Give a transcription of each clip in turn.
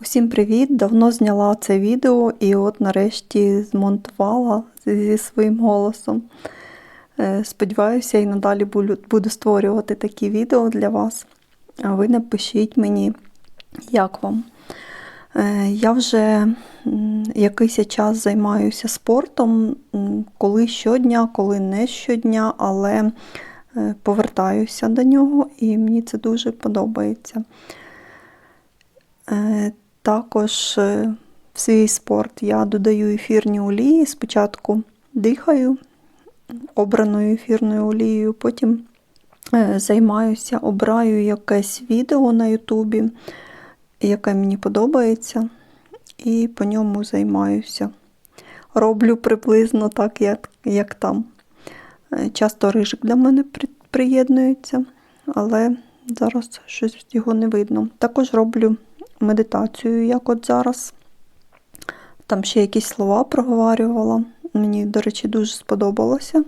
Усім привіт! Давно зняла це відео і от нарешті змонтувала зі своїм голосом. Е, Сподіваюся, і надалі буду створювати такі відео для вас. А ви напишіть мені, як вам. Е, Я вже якийсь час займаюся спортом, коли щодня, коли не щодня, але е, повертаюся до нього і мені це дуже подобається. Е, Також е, в свій спорт я додаю ефірні олії. Спочатку дихаю обраною ефірною олією, потім е, займаюся, обираю якесь відео на Ютубі, яке мені подобається, і по ньому займаюся. Роблю приблизно так, як, як там. Часто рижик до мене при- приєднується, але зараз щось його не видно. Також роблю медитацію, як от зараз. Там ще якісь слова проговорювала. Мені, до речі, дуже сподобалося.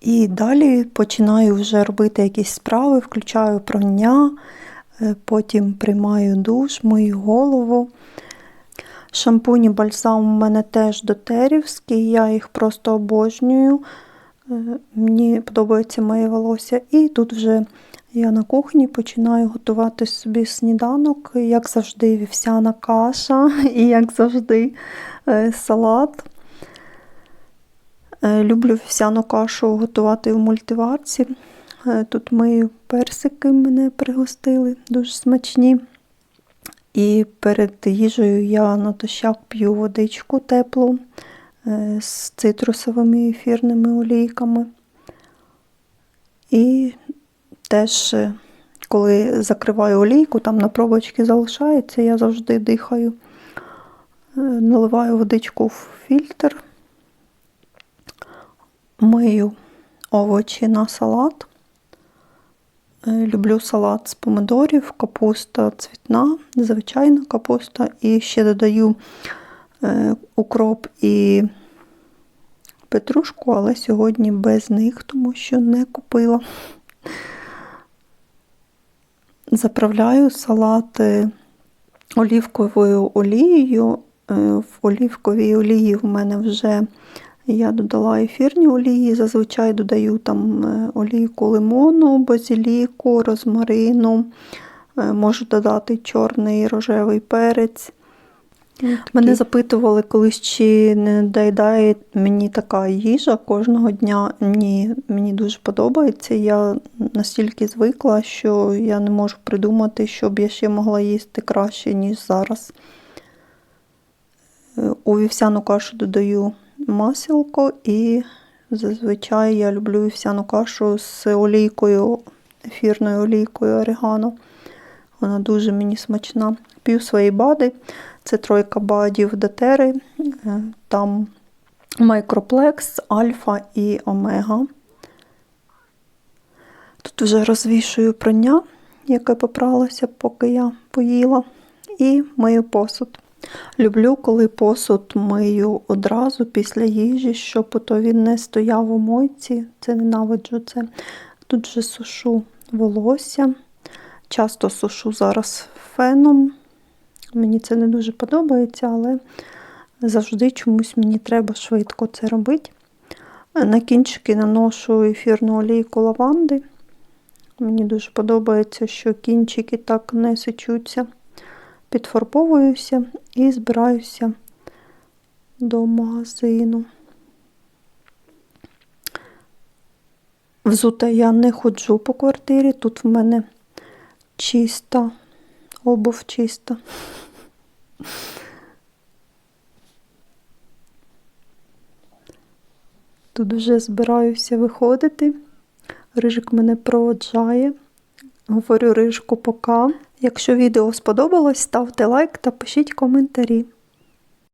І далі починаю вже робити якісь справи, включаю прання, е, потім приймаю душ, мою голову. Шампунь і бальзам у мене теж дотерівські, я їх просто обожнюю. Е, Мені подобається моє волосся. І тут вже я на кухні починаю готувати собі сніданок, як завжди, вівсяна каша і, як завжди, е, салат. Е, Люблю вівсяну кашу готувати в мультиварці. Тут мої персики мене пригостили, дуже смачні. І перед їжею я натощак п'ю водичку теплу з цитрусовими ефірними олійками. І теж, е, коли закриваю олійку, там на пробочки залишається, я завжди дихаю, Е, наливаю водичку в фільтр, мию овочі на салат. Е, Люблю салат з помидорів, капуста цвітна, звичайна капуста. І ще додаю е, укроп і петрушку, але сьогодні без них, тому що не купила. Заправляю салат е, олівковою олією. Е, В олівковій олії в мене вже я додала ефірні олії, зазвичай додаю там е, олійку лимону, базиліку, розмарину, е, можу додати чорний рожевий перець. Мене запитували колись, чи не доїдає мені така їжа кожного дня. Ні, мені дуже подобається. Я настільки звикла, що я не можу придумати, щоб я ще могла їсти краще, ніж зараз. Е, У вівсяну кашу додаю маселко і зазвичай я люблю вівсяну кашу з олійкою, ефірною олійкою орегано. Вона дуже мені смачна. П'ю свої бади. Це тройка бадів дотери. Е, Там майкроплекс, альфа і омега. Тут вже розвішую прання, яке попралося, поки я поїла, і мию посуд. Люблю, коли посуд мию одразу після їжі, щоб ото він не стояв у мойці. Це ненавиджу це. Тут же сушу волосся. Часто сушу зараз феном. Мені це не дуже подобається, але завжди чомусь мені треба швидко це робити. На кінчики наношу ефірну олійку лаванди. Мені дуже подобається, що кінчики так не сичуться. Підфарбовуюся і збираюся до магазину. Взута я не ходжу по квартирі, тут в мене чиста, обув чисто. Тут вже збираюся виходити. Рижик мене проводжає. Говорю рижку пока. Якщо відео сподобалось, ставте лайк та пишіть коментарі.